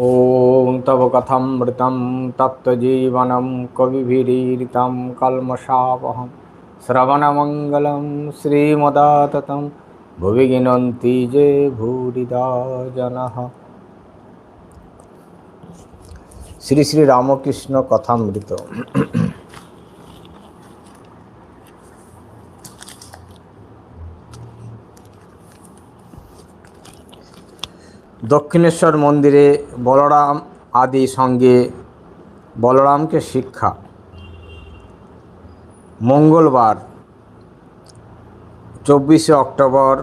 ॐ तव कथमृतं तत्त्वजीवनं कविभिरीरितं कल्मषापहं श्रवणमङ्गलं श्रीमदाततं भुवि गिनन्ति जे भूरिदा जनः শ্রী শ্রী রামকৃষ্ণ কথামৃত দক্ষিণেশ্বর মন্দিরে বলরাম আদি সঙ্গে বলরামকে শিক্ষা। মঙ্গলবার, চব্বিশে অক্টোবর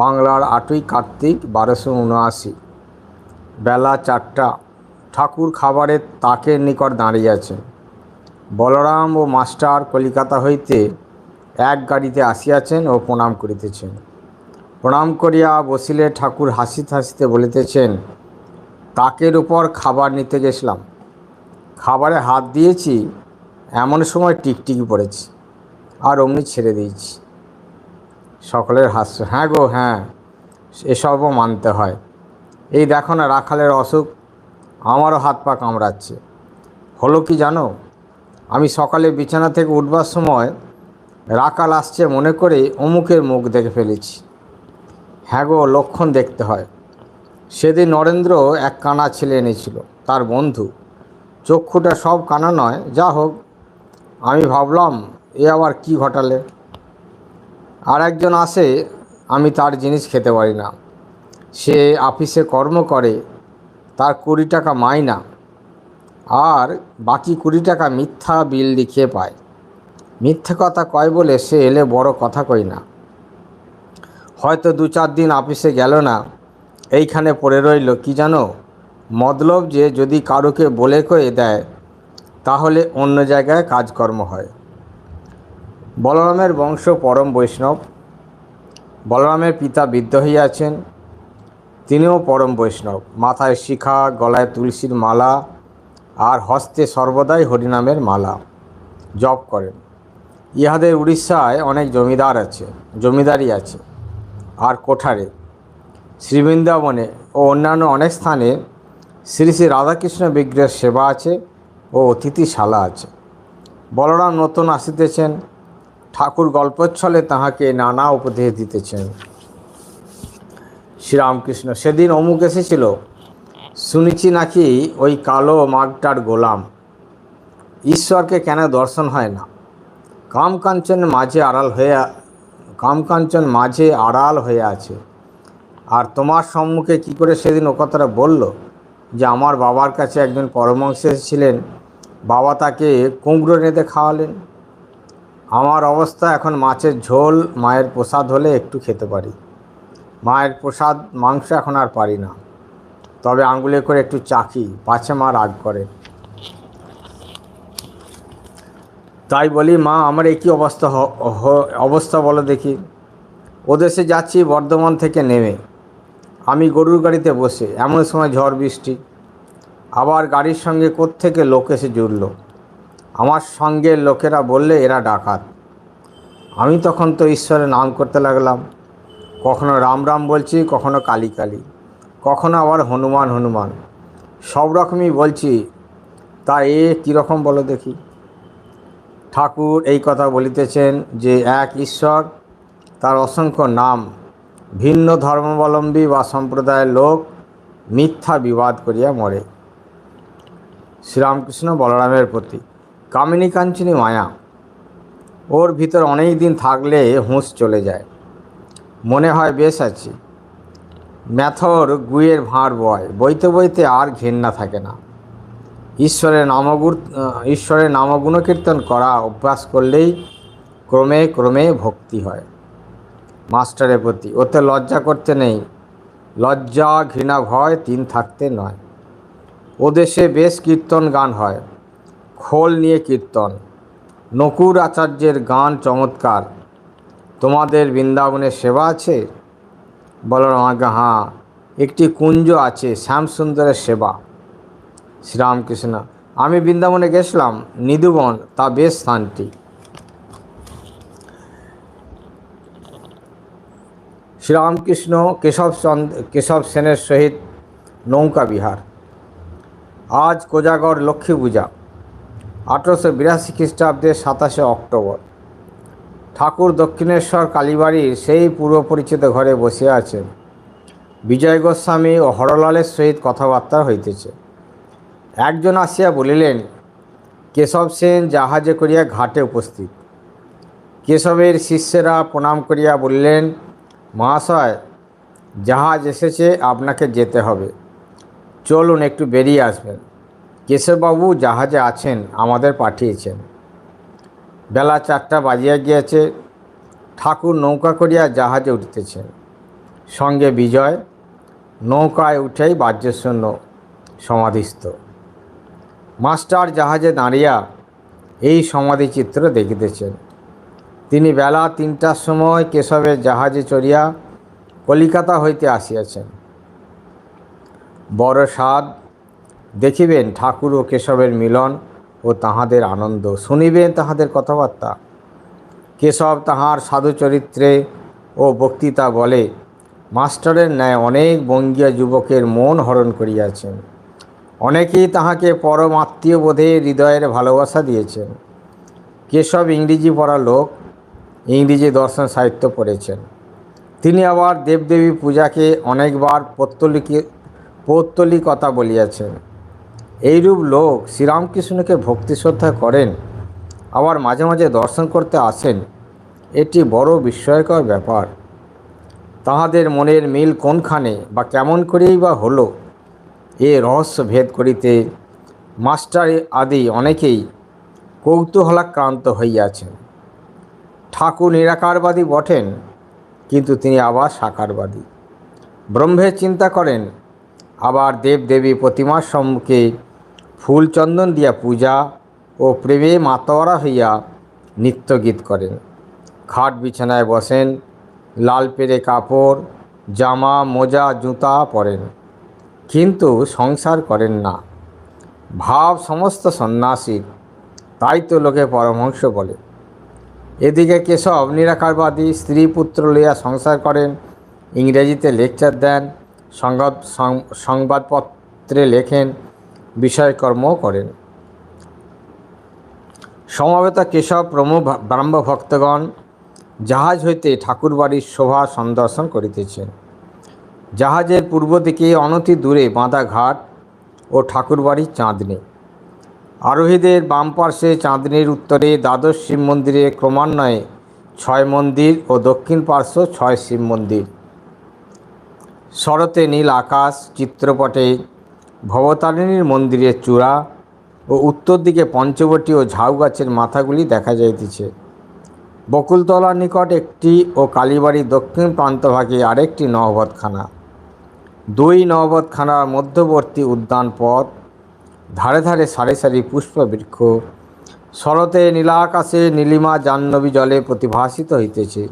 বাংলার আটই কার্তিক বারোশো উনআশি। বেলা চারটা, ঠাকুর খাবারের তাকের নিকট দাঁড়িয়ে আছে বলরাম ও মাস্টার কলিকাতা হইতে এক গাড়িতে আসিয়াছেন ও প্রণাম করিতেছেন। প্রণাম করিয়া বসিলে ঠাকুর হাসিতে হাসিতে বলিতেছেন, তাকের উপর খাবার নিতে গেছিলাম। খাবারে হাত দিয়েছি, এমন সময় টিকটিকি পড়েছি আর অমনি ছেড়ে দিয়েছি। সকলের হাস্য হ্যাঁ গো হ্যাঁ এসবও মানতে হয়। এই দেখো না রাখালের অসুখ, আমারও হাত পা কামড়াচ্ছে। হলো কি জানো, আমি সকালে বিছানা থেকে উঠবার সময় রাকাল আসছে মনে করে অমুকের মুখ দেখে ফেলেছি। হ্যাঁ গো, লক্ষণ দেখতে হয়। সেদিন নরেন্দ্র এক কানা ছেলে এনেছিল, তার বন্ধু। চক্ষুটা সব কানা নয়, যা হোক, আমি ভাবলাম, এ আবার কি ঘটালে? আর একজন আসে, আমি তার জিনিস খেতে পারি না। সে অফিসে কর্ম করে, তার কুড়ি টাকা মাইনা। আর বাকি কুড়ি টাকা মিথ্যা বিল লিখিয়ে পায়। মিথ্যে কথা কয় বলে সে এলে বড় কথা কই না। হয়তো দু চার দিন আপিসে গেল না, এইখানে পড়ে রইল, কি জানো? মতলব যে যদি কারোকে বলে কয়ে দেয়, তাহলে অন্য জায়গায় কাজকর্ম হয়। বলরামের বংশ পরম বৈষ্ণব। বলরামের পিতা বিদ্রোহী আছেন, তিনিও পরম বৈষ্ণব। মাথায় শিখা, গলায় তুলসীর মালা, আর হস্তে সর্বদাই হরিনামের মালা। জপ করেন। ইহাদের উড়িষ্যায় অনেক জমিদার আছে, জমিদারি আছে, আর কোঠারে। শ্রীবৃন্দাবনে ও অন্যান্য অনেক স্থানে শ্রী শ্রী রাধাকৃষ্ণ বিগ্রহের সেবা আছে ও অতিথিশালা আছে। বলরাম নতুন আসিতেছেন, ঠাকুর গল্পচ্ছলে তাহাকে নানা উপদেশ দিতেছেন। শ্রীরামকৃষ্ণ সেদিন অমুক এসেছিল, শুনেছি নাকি ওই কালো মাগটার গোলাম। ঈশ্বরকে কেন দর্শন হয় না? কামকাঞ্চন মাঝে আড়াল হয়ে কামকাঞ্চন মাঝে আড়াল হয়ে আছে। আর তোমার সম্মুখে কি করে সেদিন ও কথাটা বলল? যে আমার বাবার কাছে একজন পরমাংশ এসেছিলেন। বাবা তাকে কুমড়ো নেতে খাওয়ালেন। আমার অবস্থা এখন মাছের ঝোল, মায়ের প্রসাদ হলে একটু খেতে পারি। মায়ের প্রসাদ, মাংস এখন আর পারি না। তবে আঙ্গুলে করে একটু চাকি পাছে মা রাগ করে। তাই বলি, মা, আমার একই অবস্থা অবস্থা বলো দেখি। ওদেশে যাচ্ছি, বর্ধমান থেকে নেমে। আমি গরুর গাড়িতে বসে, এমন সময় ঝড় বৃষ্টি। আবার গাড়ির সঙ্গে কোত্থেকে লোক এসে জুড়ল। আমার সঙ্গে লোকেরা বললে, এরা ডাকাত। আমি তখন তো ঈশ্বরের নাম করতে লাগলাম। কখনো রাম রাম বলছি, কখনো কালী কালী। কখনো আবার হনুমান হনুমান। সব রকমই বলছি। তা এ কীরকম বলো দেখি। ঠাকুর এই কথা বলিতেছেন যে এক ঈশ্বর, তার অসংখ্য নাম, ভিন্ন ধর্মাবলম্বী বা সম্প্রদায়ের লোক মিথ্যা বিবাদ করিয়া মরে। শ্রীরামকৃষ্ণ বলরামের প্রতি, কামিনী কাঞ্চনী মায়া, ওর ভিতর অনেক দিন থাকলে হুঁশ চলে যায়। মনে হয় বেশ আছি। ম্যাথর গুয়ের ভাঁড় বয়, বইতে বইতে আর ঘেন্না থাকে না। ঈশ্বরের নামগুণ ঈশ্বরের নামগুণ কীর্তন করা অভ্যাস করলেই ক্রমে ক্রমে ভক্তি হয়। মাস্টারের প্রতি ওতে লজ্জা করতে নেই। লজ্জা ঘৃণা ভয় তিন থাকতে নয়। ও দেশে বেশ কীর্তন গান হয়। খোল নিয়ে কীর্তন। নকুর আচার্যের গান চমৎকার। তোমাদের বৃন্দাবনের সেবা আছে? বলো আমাকে হ্যাঁ একটি কুঞ্জ আছে, শ্যামসুন্দরের সেবা। শ্রীরামকৃষ্ণ। আমি বৃন্দাবনে গেছিলাম নিধুবন তা বেশ স্থানটি শ্রীরামকৃষ্ণ কেশবচন্দ্র কেশব সেনের সহিত নৌকা বিহার। আজ কোজাগর লক্ষ্মী পূজা, আঠেরোশো বিরাশি খ্রিস্টাব্দের সাতাশে অক্টোবর। ঠাকুর দক্ষিণেশ্বর কালীবাড়ির সেই পূর্ব পরিচিত ঘরে বসে আছেন। বিজয় গোস্বামী ও হরলালের সহিত কথাবার্তা হইতেছে। একজন আসিয়া বলিলেন, কেশব সেন জাহাজে করিয়া ঘাটে উপস্থিত। কেশবের শিষ্যেরা প্রণাম করিয়া বললেন, মহাশয়, জাহাজ এসেছে, আপনাকে যেতে হবে। চলুন, একটু বেরিয়ে আসবেন। কেশববাবু জাহাজে আছেন, আমাদের পাঠিয়েছেন। বেলা চারটা বাজিয়া গিয়েছে, ঠাকুর নৌকা করিয়া জাহাজে উঠিতেছেন। সঙ্গে বিজয়, নৌকায় উঠেই বাহ্যশূন্য সমাধিস্থ। মাস্টার জাহাজে দাঁড়িয়া এই সমাধিচিত্র দেখিতেছেন। তিনি বেলা তিনটার সময় কেশবের জাহাজে চড়িয়া কলিকাতা হইতে আসিয়াছেন। বড় স্বাদ দেখিবেন ঠাকুর ও কেশবের মিলন ও তাহাদের আনন্দ। শুনিবেন তাহাদের কথাবার্তা। কেশব তাহার সাধু চরিত্রে ও বক্তৃতা বলে, মাস্টারের ন্যায় অনেক বঙ্গীয় যুবকের মন হরণ করিয়াছেন। অনেকেই তাহাকে পরম আত্মীয় বোধে হৃদয়ের ভালোবাসা দিয়েছেন। কেশব ইংরেজি পড়া লোক, ইংরেজি দর্শন সাহিত্য পড়েছেন। তিনি আবার দেবদেবী পূজাকে অনেকবার পৌত্তলিকে, পৌত্তলিকতা বলিয়াছেন। এইরূপ লোক শ্রীরামকৃষ্ণকে ভক্তি শ্রদ্ধা করেন, আবার মাঝে মাঝে দর্শন করতে আসেন, এটি বড় বিস্ময়কর ব্যাপার। তাহাদের মনের মিল কোনখানে বা কেমন করেই বা হলো এ রহস্য ভেদ করিতে মাস্টার আদি অনেকেই কৌতূহলাক্রান্ত হইয়াছেন। ঠাকুর নিরাকারবাদী বটেন, কিন্তু তিনি আবার সাকারবাদী। ব্রহ্মের চিন্তা করেন, আবার দেবদেবী প্রতিমার সম্মুখে ফুল চন্দন দিয়া পূজা ও প্রেমে মাতোয়ারা হইয়া নৃত্যগীত করেন। খাট বিছানায় বসেন, লাল পেরে কাপড়, জামা, মোজা, জুতা পরেন। কিন্তু সংসার করেন না। ভাব সমস্ত সন্ন্যাসীর তাই তো লোকে পরমহংস বলে। এদিকে কেশব নিরাকারবাদী স্ত্রী পুত্র লইয়া সংসার করেন, ইংরেজিতে লেকচার দেন, সংবাদ সংবাদপত্রে লেখেন, বিষয়কর্মও করেন। সমবেত কেশব প্রমুখ ব্রাহ্ম ভক্তগণ জাহাজ হইতে ঠাকুরবাড়ির শোভা সন্দর্শন করিতেছেন। জাহাজের পূর্ব দিকে অনতি দূরে বাঁধা ঘাট ও ঠাকুরবাড়ির চাঁদনি। আরোহীদের বাম পার্শ্বে চাঁদনির উত্তরে দ্বাদশ শিব মন্দিরে ক্রমান্বয়ে ছয় মন্দির ও দক্ষিণ পার্শ্ব ছয় শিব মন্দির। শরতে নীল আকাশ, চিত্রপটে ভবতারিণীর মন্দিরের চূড়া ও উত্তর দিকে পঞ্চবটী ও ঝাউ গাছের মাথাগুলি দেখা যাইতেছে। বকুলতলার নিকট একটি ও কালীবাড়ির দক্ষিণ প্রান্তভাগে আরেকটি নহবতখানা দুই নহবতখানার মধ্যবর্তী উদ্যান পথ, ধারে ধারে সারি সারি পুষ্পবৃক্ষ, শরতে নীলাকাশে নীলিমা জাহ্নবী জলে প্রতিভাসিত হইতেছে।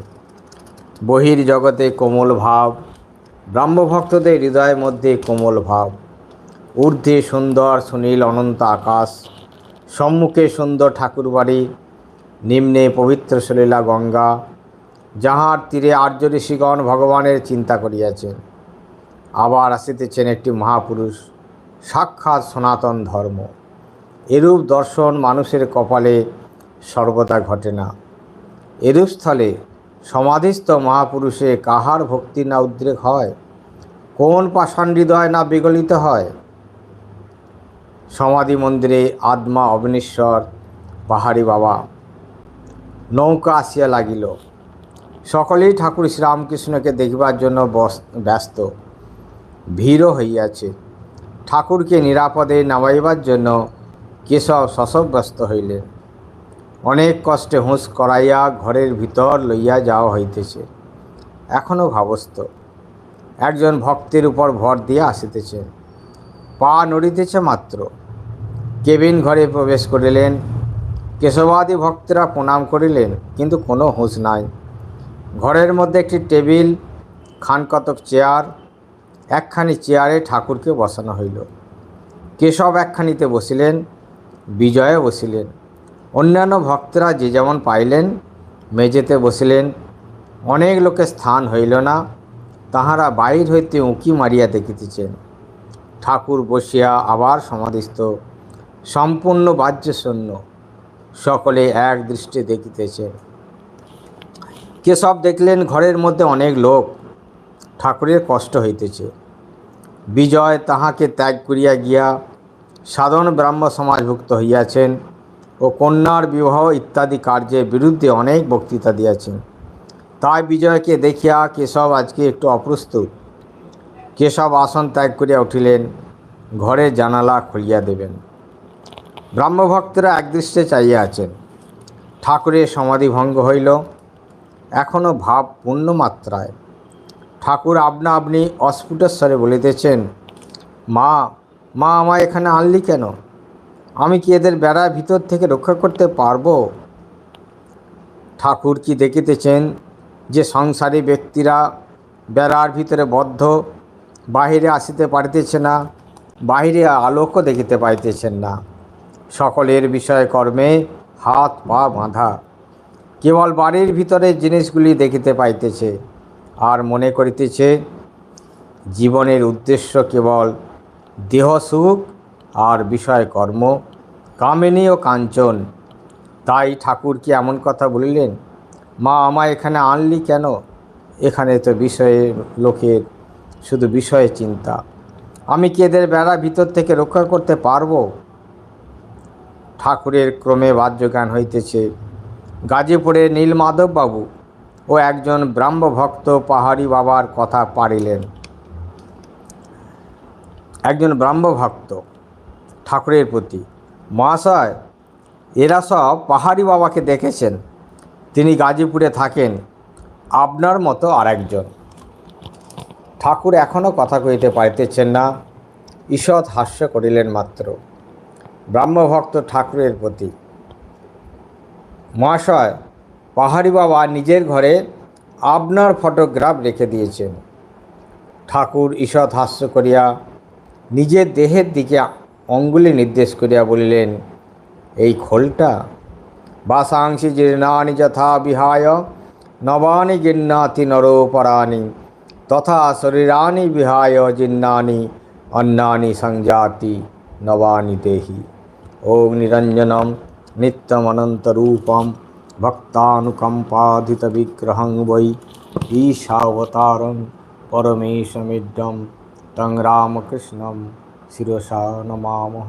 বহির জগতে কোমল ভাব, ব্রাহ্মভক্তদের হৃদয়ের মধ্যে কোমল ভাব। ঊর্ধ্বে সুন্দর সুনীল অনন্ত আকাশ, সম্মুখে সুন্দর ঠাকুরবাড়ি, নিম্নে পবিত্র সলীলা গঙ্গা, যাহার তীরে আর্য ঋষিগণ ভগবানের চিন্তা করিয়াছেন। আবার আসিতেছেন একটি মহাপুরুষ, সাক্ষাৎ সনাতন ধর্ম। এরূপ দর্শন মানুষের কপালে সর্বদা ঘটে না। এরূপ স্থলে সমাধিস্থ মহাপুরুষে কাহার ভক্তি না উদ্রেক হয়? কোন পাষাণ হৃদয় না বিগলিত হয়? সমাধি মন্দিরে আত্মা অবনীশ্বর পাহাড়ি বাবা, নৌকা আসিয়া লাগিল। সকলেই ঠাকুর শ্রীরামকৃষ্ণকে দেখিবার জন্য ব্যস্ত। ভিড়ও হইয়াছে। ঠাকুরকে নিরাপদে নামাইবার জন্য কেশব শশব্যস্ত হইলেন। অনেক কষ্টে হুঁশ করাইয়া ঘরের ভিতর লইয়া যাওয়া হইতেছে। এখনও ভাবস্থ। একজন ভক্তের উপর ভর দিয়ে আসিতেছে পা নড়িতেছে মাত্র। কেবিন ঘরে প্রবেশ করিলেন। কেশবাদী ভক্তরা প্রণাম করিলেন, কিন্তু কোনো হুঁশ নাই। ঘরের মধ্যে একটি টেবিল, খানকতক চেয়ার একখানি চেয়ারে ঠাকুরকে বসানো হইল। কেশব একখানিতে বসিলেন, বিজয়ে বসিলেন। অন্যান্য ভক্তরা যে যেমন পাইলেন, মেঝেতে বসিলেন, অনেক লোকের স্থান হইল না, তাহারা বাইর হইতে উঁকি মারিয়া দেখিতেছেন। ঠাকুর বসিয়া আবার সমাধিস্থ, সম্পূর্ণ বাহ্য শূন্য সকলে এক দৃষ্টি দেখিতেছে কেশব দেখলেন ঘরের মধ্যে অনেক লোক, ঠাকুরের কষ্ট হইতেছে। বিজয় তাহাকে ত্যাগ করিয়া গিয়া সাধারণ ব্রাহ্ম সমাজভুক্ত হইয়াছেন ও কন্যার বিবাহ ইত্যাদি কার্যের বিরুদ্ধে অনেক বক্তৃতা দিয়াছেন। তাই বিজয়কে দেখিয়া কেশব আজকে একটু অপ্রস্তুত। কেশব আসন ত্যাগ করিয়া উঠিলেন, ঘরে জানালা খুলিয়া দেবেন। ব্রাহ্মভক্তরা একদৃষ্টে চাইয়া আছেন। ঠাকুরের সমাধি ভঙ্গ হইল। এখনও ভাব পূর্ণ মাত্রায় ঠাকুর আপনা আপনি অস্ফুটস্বরে বলিতেছেন, মা মা আমায় এখানে আনলি কেন? আমি কি এদের বেড়ার ভিতর থেকে রক্ষা করতে পারব? ঠাকুর কি দেখিতেছেন যে সংসারী ব্যক্তিরা বেড়ার ভিতরে বদ্ধ, বাহিরে আসিতে পারিতেছে না, বাহিরে আলোকও দেখিতে পাইতেছেন না। সকলের বিষয় কর্মে হাত পা বাঁধা। কেবল বাড়ির ভিতরে জিনিসগুলি দেখিতে পাইতেছে। আর মনে করিতেছে, জীবনের উদ্দেশ্য কেবল দেহ সুখ আর বিষয় কর্ম, কামিনী ও কাঞ্চন। তাই ঠাকুর কি এমন কথা বলিলেন? মা আমায় এখানে আনলি কেন? এখানে তো বিষয়ে লোকের শুধু বিষয়ে চিন্তা। আমি কি এদের বেড়া ভিতর থেকে রক্ষা করতে পারব? ঠাকুরের ক্রমে বাহ্যজ্ঞান হইতেছে। গাজীপুরে নীলমাধব বাবু ও একজন ব্রাহ্মভক্ত পাহাড়ি বাবার কথা পারিলেন। একজন ব্রাহ্মভক্ত ঠাকুরের প্রতি, মহাশয়, এরা সব পাহাড়ি বাবাকে দেখেছেন। তিনি গাজীপুরে থাকেন, আপনার মতো আরেকজন। ঠাকুর এখনও কথা কইতে পারিতেছেন না। ঈষৎ হাস্য করিলেন মাত্র। ব্রাহ্মভক্ত ঠাকুরের প্রতি, মহাশয় পাহাড়ি বাবা নিজের ঘরে আপনার ফটোগ্রাফ রেখে দিয়েছেন। ঠাকুর ঈষৎ হাস্য করিয়া নিজের দেহের দিকে অঙ্গুলি নির্দেশ করিয়া বলিলেন, এই খোলটা বাসাংশি জীর্ণানি যথা বিহায়, নবানি গিন্নাতি নরোপরাণি, তথা শরীরানি বিহায় জীর্ণানি অন্যানি সংজাতি নবানি দেহি। ওম নিরঞ্জনম নিত্যমনন্তরূপম ভক্তানুকম্পাধিতবিগ্রহং বৈ ঈশাবতারং পরমেশমিড্ডম তং রামকৃষ্ণম শিরসা নমামহ